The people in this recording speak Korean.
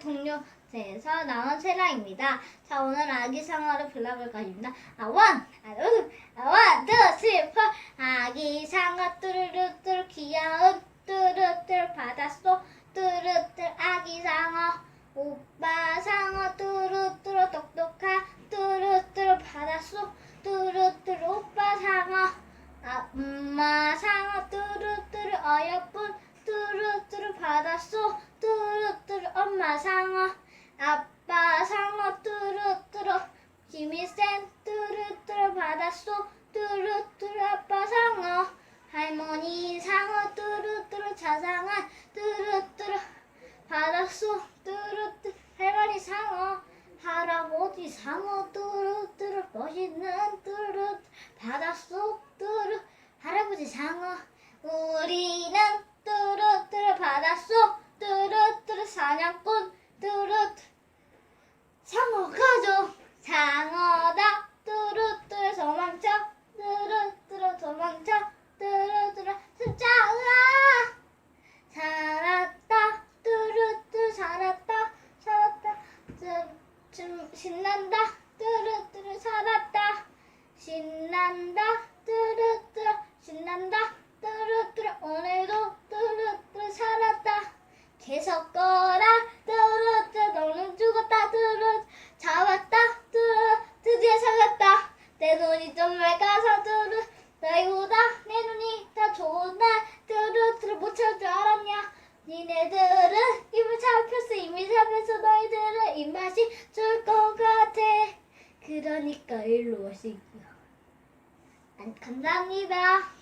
동료에서 나온 세라입니다. 자, 오늘 아기 상어를 불러볼 것입니다. 아, 원, 아, 두, 아, 원, 투, 쓰리, 포. 아기 상어 뚜루루뚜루 귀여운 뚜루뚜루 바닷속 뚜루뚜루 아기 상어 오빠 상어 뚜루뚜루 똑똑한 뚜루뚜루 바닷속 뚜루뚜루 오빠 상어 아, 엄마 상어 뚜루뚜루 어여쁜 뚜루뚜루 바닷속 엄마 상어 아빠 상어 뚜루뚜루 힘이 센 뚜루뚜루 바닷속 뚜루뚜루 아빠 상어. 할머니 상어 뚜루뚜루 자상한 뚜루뚜루 바닷속 뚜루뚜루 할머니 상어. 할아버지 상어 뚜루뚜루 멋있는 뚜루 바닷속 뚜루 할아버지 상어 우리는 뚜루뚜루 바닷속 뚜루뚜루 사냥꾼 뚜루뚜루 상어 가족 상어다 뚜루뚜루 도망쳐 뚜루뚜루 도망쳐 뚜루뚜루 숫자 으아 살았다 뚜루뚜루 살았다 살았다 좀, 좀 신난다. 뚜루뚜루 살았다. 신난다. 뚜루뚜루 신난다. 뚜루뚜루 오늘도 뚜루뚜루 살았다. 계속 거라 뚜루뚜루 너는 죽었다. 뚜루 잡았다. 뚜루 드디어 살았다. 내 눈이 좀 맑아서 뚜루 너희보다. 내 눈이 더 좋은 날 뚜루뚜루 못 찾을 줄 알았냐? 니네들은 입을 잡혔어. 이미 잡혔어. 너희들은 입맛이 그러니까 일로 오시기요. 안- 감사합니다